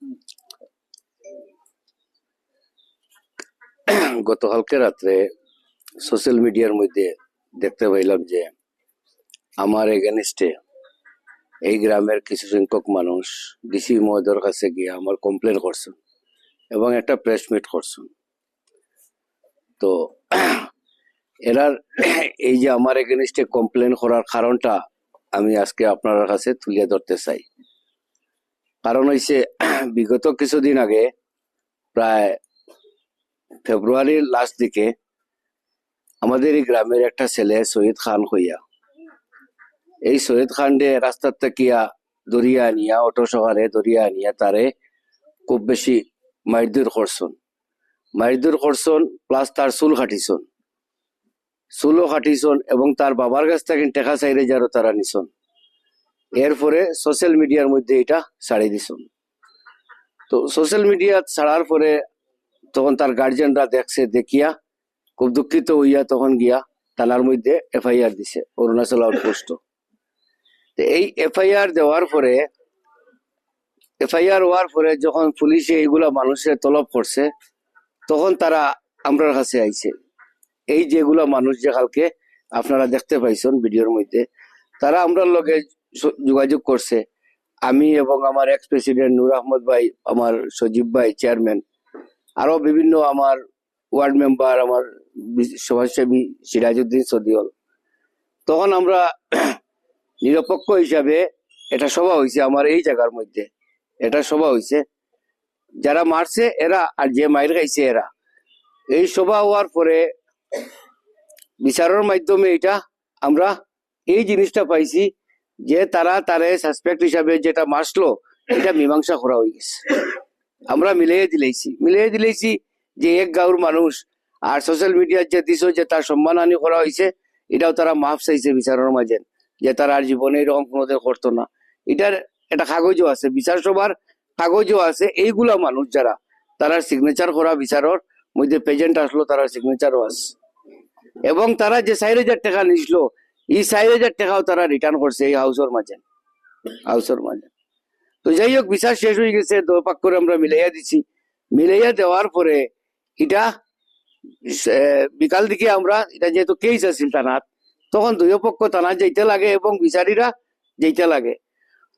গতকালকে রাত্রে সোশ্যাল মিডিয়ার মধ্যে দেখতে পাইলাম যে, আমার এগেনস্টে এই গ্রামের কিছু সংখ্যক মানুষ ডিসি মহোদয়ের কাছে গিয়ে আমার কমপ্লেন করছেন এবং একটা প্রেস মিট করছেন। তো এরার এই যে আমার এগেনস্টে কমপ্লেন করার কারণটা আমি আজকে আপনার কাছে তুলে ধরতে চাই। কারণ হইছে, বিগত কিছুদিন আগে, প্রায় ফেব্রুয়ারির লাস্ট দিকে, আমাদের এই গ্রামের একটা ছেলে শহীদ খান হইয়া, এই শহীদ খানডে রাস্তার থেকে দরিয়া আনিয়া, অটো সহারে দরিয়া আনিয়া তারে খুব বেশি মারদুর করছন মারদুর করছন প্লাস তার চুল কাটিছন চুলও কাটিছন এবং তার বাবার কাছ থেকে টেকা চাইরে যারও তারা নিছন এরপরে সোশ্যাল মিডিয়ার মধ্যে এটা ছাড়িয়ে দিছন তো সোশ্যাল মিডিয়া ছাড়ার পরে তখন তার গার্জিয়ানরা দেখছে, দেখিয়া খুব দুঃখিত হইয়া তখন গিয়া থানার মধ্যে এফআইআর দিছে, অরুণাচল আউটপোস্ট এই এফআইআর দেওয়ার পরে এফআইআর হওয়ার পরে যখন পুলিশে এইগুলা মানুষের তলব করছে, তখন তারা আমরার কাছে আইছে। এই যেগুলা মানুষ যে কালকে আপনারা দেখতে পাইছেন ভিডিওর মধ্যে, তারা আমরার লগে যোগাযোগ করছে। আমি এবং আমার এক্স প্রেসিডেন্ট নূর আহমদ ভাই, আমার সজীব ভাই চেয়ারম্যান আরও বিভিন্ন আমার ওয়ার্ড মেম্বার আমার সমাজসেবী সিরাজউদ্দিন সদিওল তখন আমরা নিরপেক্ষ হিসাবে এটা সভা হয়েছে আমার এই জায়গার মধ্যে। এটা সভা হয়েছে যারা মারছে এরা আর যে মাইর খাইছে এরা। এই সভা হওয়ার পরে বিচারের মাধ্যমে এটা আমরা এই জিনিসটা পাইছি যে তারা তারে সাসপেক্ট হিসাবে যেটা মারছিল এটা মীমাংসা করা হয়ে গেছে। আমরা মিলিয়ে দিলেছি। মিলিয়ে দিলেছি যে এক গাঁর মানুষ আর সোশ্যাল মিডিয়ার যে দিছ যে তার সম্মান সম্মানহানি করা হয়েছে, এটাও তারা মাফ চাইছে বিচারের মাঝে, যে তারা আর জীবনে এরকম কোনোদিন করতো না। এটার একটা কাগজও আছে, বিচার সভার কাগজও আছে। এইগুলা মানুষ যারা, তারা সিগনেচার করা বিচারর মধ্যে প্রেজেন্ট আসলো, তারা সিগনেচারও আছে। এবং তারা যে চার হাজার টাকা নিছিল এই হাজার টাকাও তারা রিটার্ন করছে এই হাউসের মাঝে হাউসের মাঝে তো যাই হোক বিচার শেষ হয়ে গেছে দোপাক করে আমরা মিলাইয়া দিছি। মিলাইয়া দেওয়ার পরে এটা বিকাল দিকে আমরা এটা যেহেতু কেস আছিল থানাত, তখন দুই পক্ষ থানা যাইতে লাগে এবং বিচারীরা যাইতে লাগে।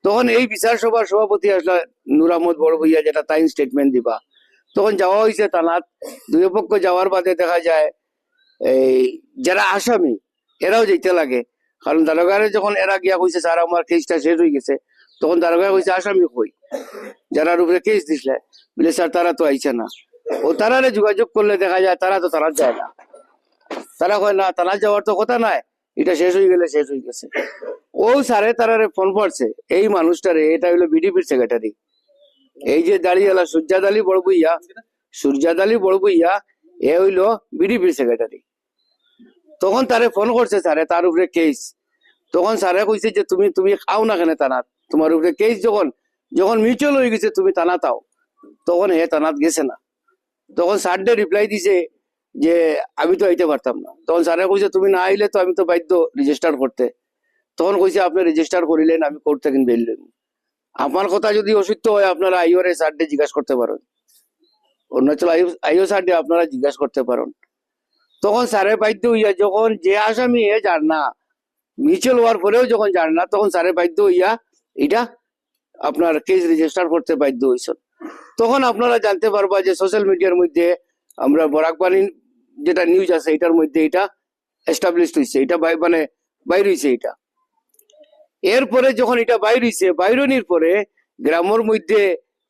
তখন এই বিচার সভার সভাপতি আসলে নুর আহমদ বড় ভইয়া যেটা তাই স্টেটমেন্ট দিবা। তখন যাওয়া হয়েছে থানাত দুই পক্ষ যাওয়ার বাদে দেখা যায়, এই, যারা আসামি এরাও যেতে লাগে। কারণ দারোগারে যখন এরা গিয়া কইছে, স্যার, আমার কেসটা শেষ হয়ে গেছে, তখন দারোগা কইছে, আসামি কই? যারা উপরে কেস দিছিলে বলে, স্যার, তারা তো আইছে না। ও তারারে যোগাযোগ করলে দেখা যায়, তারা তো তারা যায় না। তারা কয়, না তারা যাওয়ার তো কথা নাই। এটা শেষ হয়ে গেলে শেষ হয়ে গেছে। ও স্যারে তারারে ফোন করছে, এই মানুষটারে, এটা হইল বিডিপির সেক্রেটারি এই যে দাঁড়িয়ে সূর্যাদ আলী বড় বইয়া সূর্যাদ আলী বড় বইয়া এ হইল বিডিপির সেক্রেটারি তখন তারে ফোন করছে, স্যারে, তার উপরে কেস তখন স্যারে কইছে যে, তুমি তুমি খাও না কেন তানাত? তোমার উপরে কেস যখন যখন মিউচুয়াল হয়ে গেছে, তুমি তানা তাও তখন হে তানাত গেছে না। তখন স্যারডে রিপ্লাই দিছে যে, আমি তো আইতে পারতাম না। তখন স্যারে কইছে, তুমি না আইলে তো আমি তো বাধ্য রেজিস্টার করতে। তখন কইছে, আপনি রেজিস্টার করিলেন, আমি কোর্ট থেকে বেরলেন আমার কথা যদি অসত্য হয়, আপনারা আইওরে স্যারডে জিজ্ঞাসা করতে পারেন। অরুণাচল আইও স্যারডে আপনারা জিজ্ঞাসা করতে পারেন। তখন স্যারের বাধ্য হইয়া যখন যে আসামি এ জান না, মিউচুয়াল হওয়ার পরেও যখন জান না, তখন স্যারের বাধ্য হইয়া এটা আপনার কেস রেজিস্টার করতে বাধ্য হয়েছেন তখন আপনারা জানতে পারবা যে সোশ্যাল মিডিয়ার মধ্যে আমরা বরাকবাণী যেটা নিউজ আছে, এটার মধ্যে এটা এস্টাবলিশ হয়েছে এটা মানে বাইর হয়েছে এটা। এরপরে যখন এটা বাইর হয়েছে বাইরনির পরে গ্রামের মধ্যে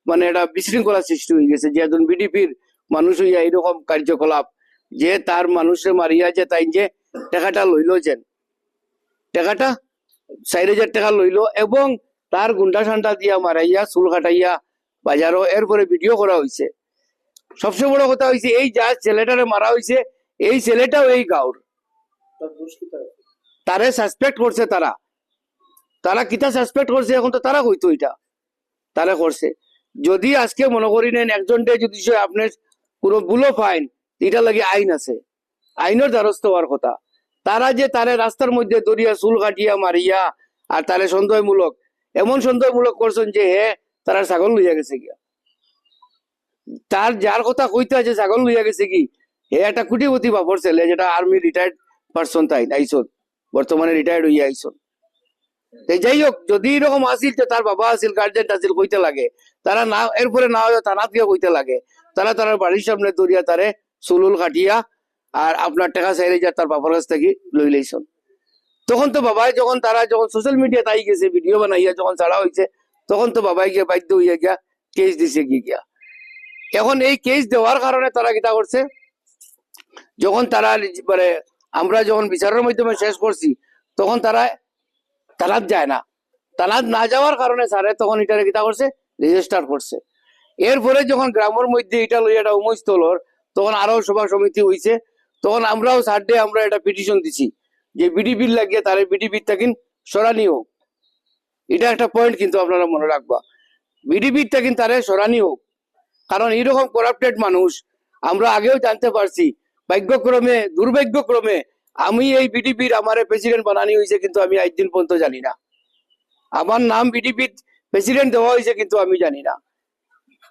মানে একটা বিশৃঙ্খলা সৃষ্টি হয়ে গেছে, যে একজন বিডিপির মানুষ হইয়া এরকম কার্যকলাপ যে তার মানুষে মারিয়া যে তাই যে টাকাটা লইলো যেন। টাকাটা চার হাজার টাকা লইলো এবং তার গুন্ডা সান্ডা দিয়া মারাইয়া, চুল কাটাইয়া বাজারও। এরপরে ভিডিও করা হয়েছে সবচেয়ে বড় কথা হয়েছে এই যা ছেলেটারে মারা হয়েছে এই ছেলেটাও এই গাঁর তারে সাসপেক্ট করছে তারা। তারা কিতা সাসপেক্ট করছে এখন তো তারা কইতো এটা। তারা করছে। যদি আজকে মনে করি নেন একজনটে যদি আপনার কোনো ভুলো ফাইন এটা লাগে আইন আছে। আইনের দ্বারস্থ হওয়ার কথা। তারা যে তারে রাস্তার মধ্যে দরিয়া চুল কাটিয়া মারিয়া আর তারে সন্দেহমূলক, এমন সন্দেহমূলক করছেন যে হে তারা ছাগল লইয়া গেছে গিয়া তার যার কথা কইতে আছে ছাগল লইয়া গেছে কি, হে একটা কুটিপতি বাপর ছেলে যেটা আর্মি রিটায়ার্ড পার্সন তাই আইসন বর্তমানে রিটায়ার্ড হইয়া আইসন যাই হোক যদি এরকম আসিল তো তার বাবা আসিল গার্জেন আসিল কইতে লাগে। তারা না এরপরে না হয় গিয়ে কইতে লাগে? তারা তার বাড়ির সামনে দরিয়া তারে সুলুল কাটিয়া আর আপনার টাকা চাইলে যা তার বাবার কাছ থেকে লই লইছন তখন তো বাবাই যখন তারা যখন সোশ্যাল মিডিয়াতে আই গেছে ভিডিও বানাইয়া যখন ছাড়া হয়েছে তখন তো বাবাই গিয়ে বাধ্য হইয়া গিয়া কেস দিছে গিয়ে গিয়া এখন এই কেস দেওয়ার কারণে তারা কিতা করছে যখন তারা মানে আমরা যখন বিচারের মাধ্যমে শেষ করছি তখন তারা তালাত যায় না। তালাত না যাওয়ার কারণে স্যারে তখন এটারে কিতা করছে রেজিস্টার করছে এরপরে যখন গ্রামের মধ্যে এটা লইয়া এটা উমস্থলর তখন আরও সভা সমিতি হইছে। তখন আমরাও সারডে আমরা এটা পিটিশন দিছি যে বিডিপির লাগিয়ে তার বিডিপির থাকেন সরানি এটা একটা পয়েন্ট কিন্তু আপনারা মনে রাখবা। বিডিপির থাকেন তারে সরানি হোক। কারণ এইরকম করাপ্টেড মানুষ আমরা আগেও জানতে পারছি, ভাগ্যক্রমে, দুর্ভাগ্যক্রমে আমি এই বিডিপির আমার প্রেসিডেন্ট বানানি হয়েছে কিন্তু আমি আজ দিন পর্যন্ত জানি না। আমার নাম বিডিপির প্রেসিডেন্ট দেওয়া হয়েছে কিন্তু আমি জানি না।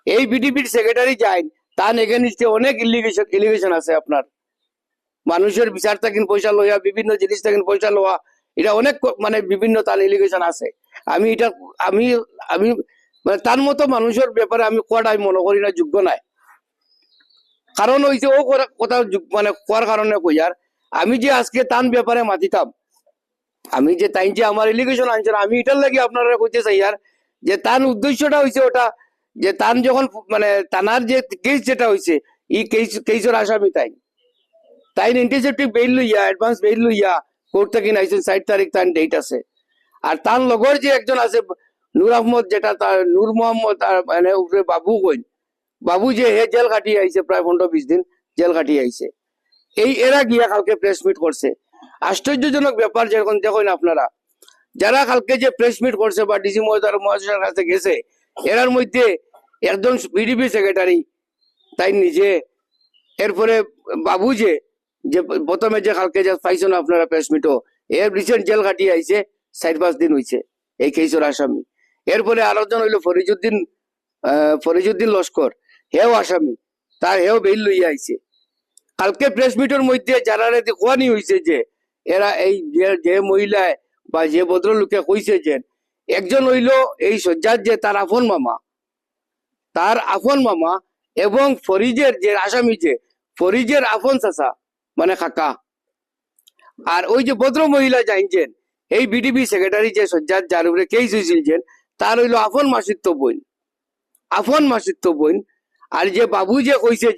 এই বিডিপির সেক্রেটারি যাই তার এগেনিস্টে অনেক ইলিগেশন ইলিগেশন আছে আপনার। মানুষের বিচার থাকেন পয়সা লইয়া, বিভিন্ন জিনিস থাকেন পয়সা লওয়া, এটা অনেক মানে বিভিন্ন তার এলিগেশন আছে। আমি এটা, আমি আমি মানে তার মতো মানুষের ব্যাপারে আমি কোয়াটা আমি মনে করি না, যোগ্য নাই। কারণ হইছে ও কথা মানে কোয়ার কারণে কইয়ার আমি যে আজকে তান ব্যাপারে মাতিতাম, আমি যে তাই যে আমার এলিগেশন আনছেন, আমি এটার লাগে আপনারা কইতে চাই আর, যে তার উদ্দেশ্যটা হইছে ওটা যে তান যখন মানে তানার যে কেস যেটা হইছে এই কেস কেসের আসামি তাই। তাই ইন্টারসেপ্টিভ বেইল লইয়া অ্যাডভান্স বেইল লইয়া কোর্ট থেকে আইছেন ষাট তারিখ তার ডেট আছে। আর তার লগর যে একজন আছে, নূর আহমদ, যেটা তার, নূর মোহাম্মদ, আর মানে উপরে বাবু কইন। বাবু যে, হে জেল কাটিয়ে আইছে, প্রায় পনেরো বিশ দিন জেল কাটিয়ে আইছে। এই এরা গিয়া কালকে প্রেস মিট করছে। আশ্চর্যজনক ব্যাপার যখন দেখেন আপনারা, যারা কালকে যে প্রেস মিট করছে বা ডিসি মহোদয় মহাশয়ের কাছে গেছে এরার মধ্যে একজন বিডিপি সেক্রেটারি, তাই নিজে। এরপরে বাবু যে যে প্রথমে যে কালকে যে পাইছেন আপনারা প্রেস এর রিসেন্ট জেল কাটিয়ে আইছে, চার পাঁচ দিন হইছে, এই কেসের আসামি। এরপরে আরেকজন হইল ফরিজুদ্দিন ফরিজুদ্দিন লস্কর, হেও আসামি, তার হেও বেইল লইয়া আইছে। কালকে প্রেস মিটের মধ্যে যারা কোয়ানি হইছে যে, এরা এই যে মহিলায় বা যে ভদ্রলোকে কইছে যে একজন হইল এই সজ্জার যে তার আফন মামা। তার আফন মামা এবং ফরিজের যে আসামি যে, ফরিজের আফন চাচা মানে কাকা। আর ওই যে ভদ্র মহিলা জানছেন, এই বিডিপি সেক্রেটারি যে সজ্জার যার উপরে কেস হয়েছিল তার হইল আফন মাসিত্ব বোন। আফন মাসিত্ব বোন। আর যে বাবু যে কইছে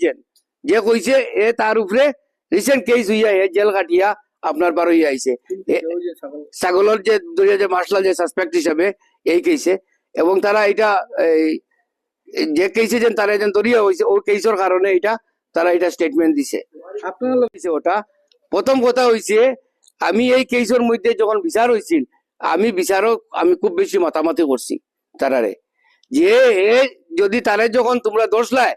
যে কইছে, এ তার উপরে রিসেন্ট কেস হইয়া জেল কাটিয়া আপনার বার হইয়া আইছে ছাগলের যে দরিয়া যে মাসলা যে সাসপেক্ট হিসাবে এই কেসে এবং তারা এটা যে কেসে যেন তারা যেন দরিয়া হয়েছে ওই কেসের কারণে এটা তারা এটা স্টেটমেন্ট দিছে। আপনার ওটা। প্রথম কথা হইছে আমি এই কেসের মধ্যে যখন বিচার হয়েছিল আমি বিচারক আমি খুব বেশি মাতামাতি করছি তারারে। যে যদি তারে যখন তোমরা দোষ লাই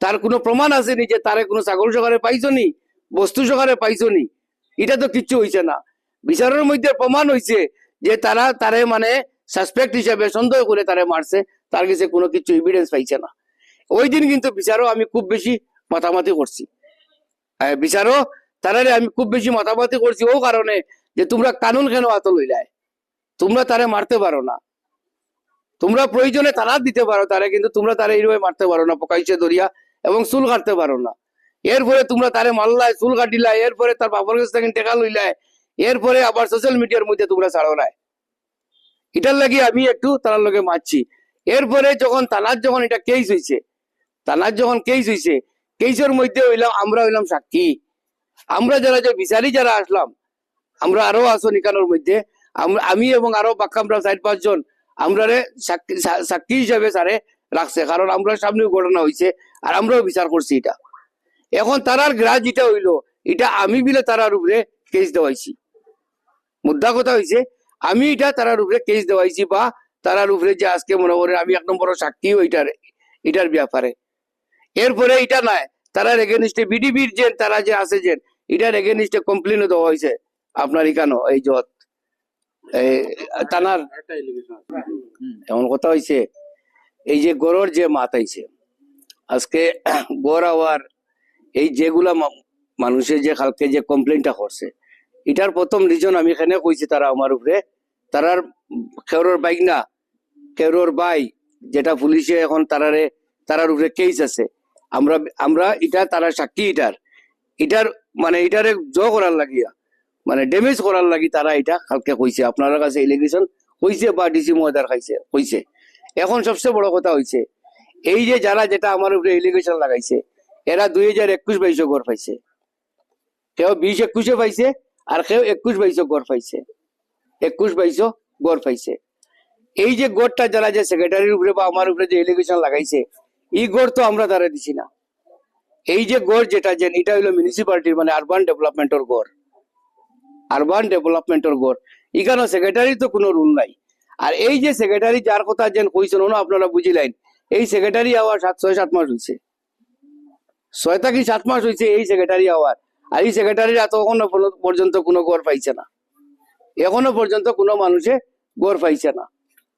তার কোনো প্রমাণ আসেনি যে তারে কোনো ছাগল সকারে পাইছো নি বস্তু সকারে পাইছো নি এটা তো কিচ্ছু হইছে না। বিচারের মধ্যে প্রমাণ হইছে যে তারা তারে মানে সাসপেক্ট হিসেবে সন্দেহ করে তারে মারছে, তার কাছে কোনো কিছু এভিডেন্স পাইছে না। ওই দিন কিন্তু বিচারও আমি খুব বেশি মাতামাতি করছি। বিচারও তারারে আমি খুব বেশি মাতামাতি করছি ও কারণে যে তোমরা কানুন কেন হাতে লইলাই তোমরা তারে মারতে পারো না। তোমরা প্রয়োজনে তারা দিতে পারো, তারে কিন্তু তোমরা তারে এইভাবে মারতে পারো না, পকাইছে দরিয়া এবং চুল কাটতে পারো না। এরপরে তোমরা তারে মারলাই, চুল কাটিলাই, এরপরে তার বাবার কাছ থেকে টেকা লইলাই, এরপরে আবার সোশ্যাল মিডিয়ার মধ্যে তোমরা ছাড়লাই এটার লাগি আমি একটু তার লগে মারছি। এরপরে যখন তানার যখন এটা কেস হইছে তানার যখন কেস হইছে কেসের মধ্যে হইলাম, আমরা হইলাম সাক্ষী। আমরা যারা যে বিচারি যারা আসলাম, আমরা আরও আছো নিকানোর মধ্যে। আমি এবং আরও বাক্কা আমরা চার পাঁচজন আমরা সাক্ষী সাক্ষী হিসাবে স্যারে রাখছে, কারণ আমরা সামনে ঘটনা হয়েছে আর আমরাও বিচার করছি এটা। এখন তারার গ্রাজ যেটা হইল, এটা আমি বিলে তারার উপরে কেস দেওয়াইছি। মুদ্রা কথা হয়েছে আমি এটা তারার উপরে কেস দেওয়াইছি বা তারার উপরে যে আজকে মনে করেন আমি এক নম্বর সাক্ষী ওইটার, এটার ব্যাপারে। এরপরে এটা নাই, তারার এগেনিস্টে বিডিবির যে তারা যে আছে যে, এটার এগেনিস্টে কমপ্লেনও দেওয়া হয়েছে আপনার এখানো এই এই তানার এমন কথা হয়েছে এই যে গরুর যে মাত আইছে আজকে গড় হওয়ার এই যেগুলা মানুষের যে কালকে যে কমপ্লেনটা করছে, এটার প্রথম রিজন আমি এখানে কইছি তারা আমার উপরে। তারার কেউরোর বাইক না, কেউরোর বাই, যেটা পুলিশে এখন তারারে, তারার উপরে কেস আছে। আমরা আমরা এটা তারা সাক্ষী এটার। এটার মানে এটারে জ করার লাগিয়া মানে ড্যামেজ করার লাগি তারা এটা কালকে কইছে। আপনার কাছে ইলিগেশন হইছে বা ডিসি মহোদয় খাইছে কইছে। এখন সবচেয়ে বড় কথা হইছে, এই যে যারা যেটা আমার উপরে ইলিগেশন লাগাইছে এরা দুই হাজার একুশ বাইশে গড় পাইছে। কেউ বিশ একুশে পাইছে আর কেউ একুশ বাইশে গড় পাইছে। একুশ বাইশো গড় পাইছে। এই যে গড়টা যারা যে সেক্রেটারির উপরে বা আমার উপরে যে এলিগেশন লাগাইছে এই গড় তো আমরা তারা দিছি না। এই যে গড় যেটা যে, এটা হইল মিউনিসিপালিটির মানে আরবান ডেভেলপমেন্টের গড়। আরবান ডেভেলপমেন্টের গড়। এখানে সেক্রেটারি তো কোনো রুল নাই। আর এই যে সেক্রেটারি যার কথা যেন কইছেন, ওনা আপনারা বুঝিলেন। এই সেক্রেটারি আবার সাত, ছয়, সাত মাস হয়েছে ছয় থেকে সাত মাস হয়েছে এই সেক্রেটারি আওয়ার আর এই সেক্রেটারির এত এখনও পর্যন্ত- কোনো গড় পাইছে না। এখনও পর্যন্ত কোনো মানুষে গড় পাইছে না।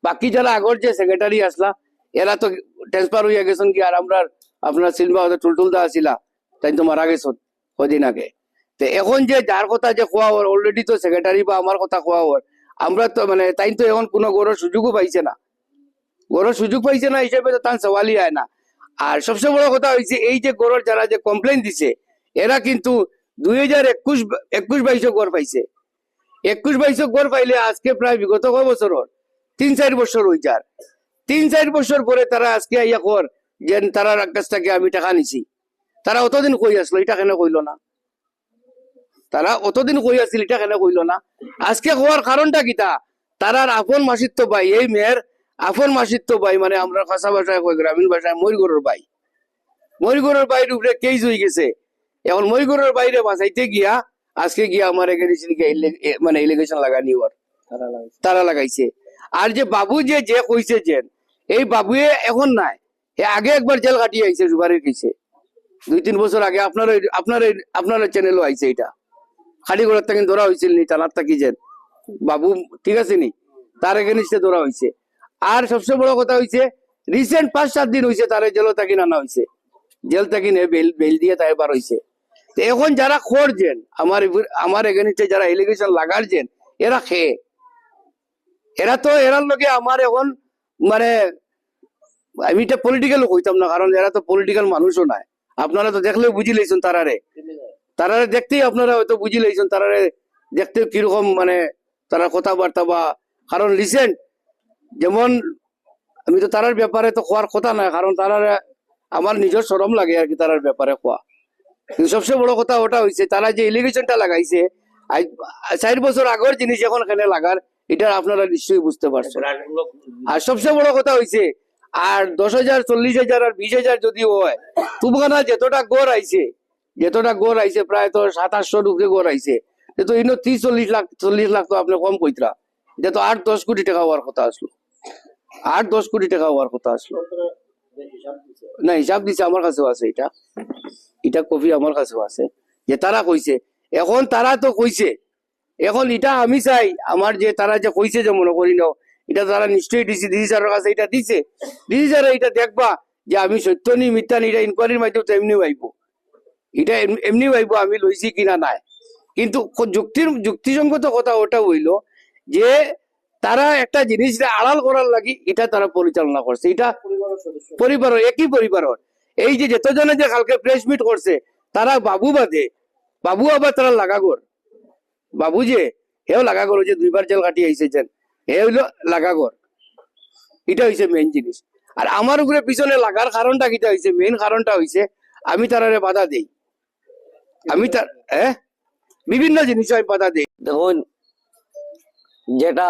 বাকি যারা আগর যে সেক্রেটারি আসলা, এরা তো ট্রান্সফার হইয়া গেছেন কি, আর আমরা আপনার সিলভা টুলটুলদা আসিলা, তাই তো মারা গেছেন কদিন আগে। তো এখন যে যার কথা যে খোয়া হওয়ার অলরেডি তো সেক্রেটারি বা আমার কথা খোয়া হওয়ার, আমরা তো মানে তাই তো এখন কোনো গড়ের সুযোগও পাইছে না। গড়ের সুযোগ পাইছে না হিসেবে তো তার সওয়ালই হয় না। আর সবচেয়ে বড় কথা হয়েছে, এই যে গড়ের যারা যে কমপ্লেন দিছে, এরা কিন্তু দুই হাজার একুশ একুশ বাইশে গড় পাইছে। একুশ বাইশে গড় পাইলে আজকে প্রায় বিগত কয় বছরের? তিন চার বছর হয়ে যার। তিন চার বছর পরে তারা আজকে আইয়া কর, যে তারার কাছ আমি টাকা নিছি। তারা অতদিন কই আসলো, এটা কেন কইলো না? তারা অতদিন কই আসছিল এটা কেন কইলো না? আজকে হওয়ার কারণটা কিতা তারার আপন মাসিত্ব ভাই এই মেয়ের আপন মাসিত্ব ভাই মানে আমরা খাসা ভাষায় কই গ্রামীণ ভাষায় মরিগরের ভাই। মরিগরের বাইরের উপরে কেস হয়ে গেছে। এখন মরিগরের বাইরে বাঁচাইতে গিয়া আজকে গিয়া আমার মানে ইলিগেশন লাগানি ওর। তারা লাগাইছে। আর যে বাবু যে যে কইছে যে এই বাবুয়ে এখন নাই। আগে একবার জেল কাটিয়ে আইছে সুপারির কেছে দুই তিন বছর আগে আপনার আপনার আপনার চ্যানেলও আইছে এটা। খালিগড়ের থেকে ধরা হয়েছিল নি তানার থাকি যে। বাবু ঠিক আছে নি? তার এগেনিস্টে ধরা হয়েছে আর সবচেয়ে বড় কথা হয়েছে রিসেন্ট পাঁচ, সাত দিন হয়েছে তার জেল থাকি নানা হয়েছে জেল থাকি বেল বেল দিয়ে তাই বার হয়েছে তো এখন যারা করছেন আমার আমার এগেনিস্টে যারা এলিগেশন লাগারছেন এরা খেয়ে এরা তো, এরার লোকে আমার এখন মানে আমি এটা পলিটিক্যাল কইতাম না, কারণ এরা তো পলিটিক্যাল মানুষও নাই। আপনারা তো দেখলেও বুঝি লইছেন তারারে। তারারে দেখতেই আপনারা হয়তো বুঝি লইছেন তারারে দেখতে কীরকম মানে তারা কথাবার্তা বা, কারণ রিসেন্ট যেমন, আমি তো তারার ব্যাপারে তো খোয়ার কথা না কারণ তারার, আমার নিজের সরম লাগে আর কি তারার ব্যাপারে খোয়া কিন্তু সবচেয়ে বড় কথা ওটা হয়েছে তারা যে ইলিগেশনটা লাগাইছে চার বছর আগের জিনিস এখন এখানে লাগার, এটা আপনারা নিশ্চয়ই বুঝতে পারছেন। আর সবচেয়ে বড় কথা হয়েছে আর দশ হাজার, চল্লিশ হাজার আর বিশ হাজার যদি হয় তুমখানা যতটা গড় আইছে, যতটা গড় আইছে, প্রায় তো সাত আটশোর উপরে গড় আইছে তো ইনো ত্রিশ, চল্লিশ লাখ চল্লিশ লাখ তো আপনি কম কইতরা। এটা তো আট, দশ কোটি টাকা হওয়ার কথা আসলো। আট, দশ কোটি টাকা হওয়ার কথা আসলো। না, হিসাব দিছে আমার কাছেও আছে এটা। এটা কপি আমার কাছেও আছে। যে তারা কইছে, এখন তারা তো কইছে। এখন এটা আমি চাই, আমার যে তারা যে কইছে যে মনে করি নাও, এটা তারা নিশ্চয়ই ডিসি ডিসি স্যারের কাছে এটা দিছে। ডিসি স্যার এটা দেখবা যে আমি সত্য নি, মিথ্যা নি, এটা ইনকোয়ারির মাধ্যমে এমনি ভাইব। এটা এমনি ভাইব আমি লইছি কিনা নাই। কিন্তু যুক্তির যুক্তিসঙ্গত কথা ওটা হইল যে তারা একটা জিনিস আড়াল করার লাগি এটা তারা পরিচালনা করছে। এটা পরিবারের একই পরিবারের। এই যে যতজনে যে কালকে প্রেস মিট করছে তারা বাবু বাদে। বাবু আবার তারা লাগাগর। বাবু যে হেও লাগাগর যে দুইবার জেল কাটি আইসেছেন। হে হইল লাগাগর। এটা হইছে মেইন জিনিস। আর আমার উপরে পিছনে লাগার কারণটা কিটা হইছে মেইন কারণটা হইছে আমি তারারে বাধা দেই। আমি তার হ্যাঁ? বিভিন্ন জিনিস আমি বাধা দেই। দেখুন যেটা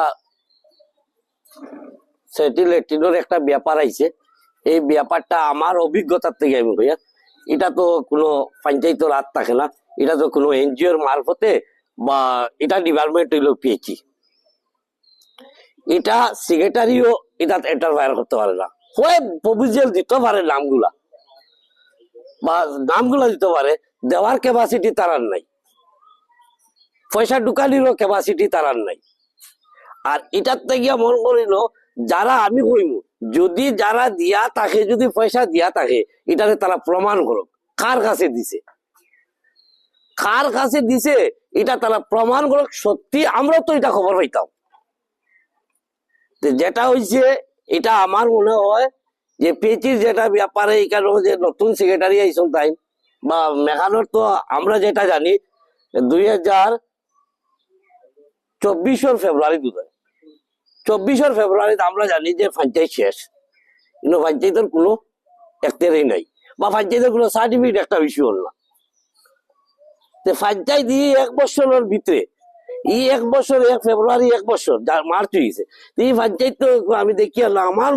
সেটিলেটিনোর একটা ব্যাপার আইছে। এই ব্যাপারটা আমার অভিজ্ঞতার থেকে আমি ভাইয়া এটা তো কোনো পঞ্চায়েতের হাত থাকে না। এটা তো কোনো এনজিওর মারফতে বা এটা ডিপার্টমেন্ট হইল পেয়েছি। এটা সেক্রেটারিও এটা এন্টারফায়ার করতে পারে না। হয় প্রভিজিয়াল দিতে পারে নামগুলা। বা নামগুলা দিতে পারে, দেওয়ার ক্যাপাসিটি তারার নাই। পয়সা ঢুকানিরও ক্যাপাসিটি তারার নাই। আর এটার থেকে মন করিল যারা আমি কইম, যদি যারা দিয়া তাকে যদি পয়সা দিয়া থাকে এটাকে তারা প্রমাণ করুক, কার কাছে দিছে? কার কাছে দিছে, এটা তারা প্রমাণ করুক, সত্যি আমরা তো এটা খবর পাইতাম। যেটা হইছে, এটা আমার মনে হয় যে পেচির যেটা ব্যাপারে এখানে যে নতুন সেক্রেটারি আইসন তাই, বা মেঘানোর তো আমরা যেটা জানি, দুই হাজার চব্বিশের ফেব্রুয়ারি দু চব্বিশের ফেব্রুয়ারিতে আমরা জানি যে পঞ্চায়েত শেষ। কিন্তু পঞ্চায়েতের কোনো একটারই নাই। বা পঞ্চায়েতের কোনো সার্টিফিকেট একটা বিষয় হল না। পঞ্চায়েত এই এক বছরের ভিতরে, এই এক বছর, এক ফেব্রুয়ারি এক বছর যার মার্চ হয়েছে এই পঞ্চায়েত আমি দেখি আমার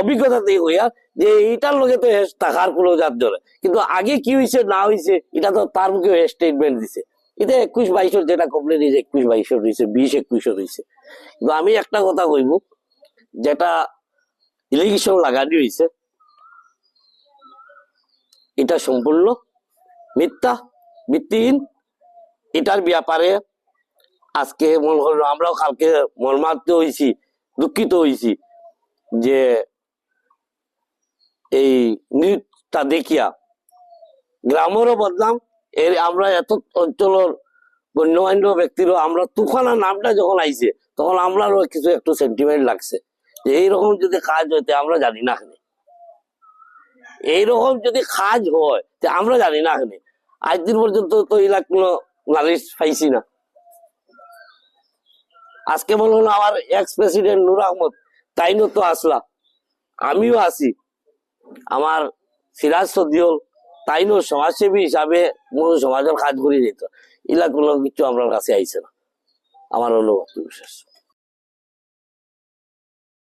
অভিজ্ঞতাতে হইয়া যে এইটার লগে তো টাকার কোনো যার ধরে। কিন্তু আগে কি হয়েছে না হয়েছে এটা তো তার মুখে স্টেটমেন্ট দিছে। এটা একুশ বাইশের যেটা কমপ্লেন হয়েছে একুশ বাইশের হয়েছে বিশ একুশের হয়েছে কিন্তু আমি একটা কথা কইব, যেটা ইলিগেশন লাগানি হয়েছে এটা সম্পূর্ণ মিথ্যা, ভিত্তিহীন। এটার ব্যাপারে আজকে মনে হলো আমরাও কালকে মর্মার্থ হয়েছি দুঃখিত হয়েছি যে এই নিউজটা দেখিয়া গ্রামেরও বদনাম এর আমরা এত অঞ্চলের গণ্যমান্য ব্যক্তিরও আমরা তুফানা নামটা যখন আইছে, তখন আমরাও কিছু একটু সেন্টিমেন্ট লাগছে। যে এইরকম যদি কাজ হইতে আমরা জানি না এখানে এইরকম যদি কাজ হয়, তে আমরা জানি না এখানে আজ দিন পর্যন্ত তো এলাক কোনো নালিশ পাইছি না। আজকে হলো আমার এক্স প্রেসিডেন্ট নূর আহমদ, তাইনও তো আসলা। আমিও আছি। আমার সিরাজ সদিউল তাইনও সমাজসেবী হিসাবে মূল সমাজের কাজ করে যেত এগুলা কোনো কিছু আপনার কাছে আইসে না। আমার অনুভব বিশেষ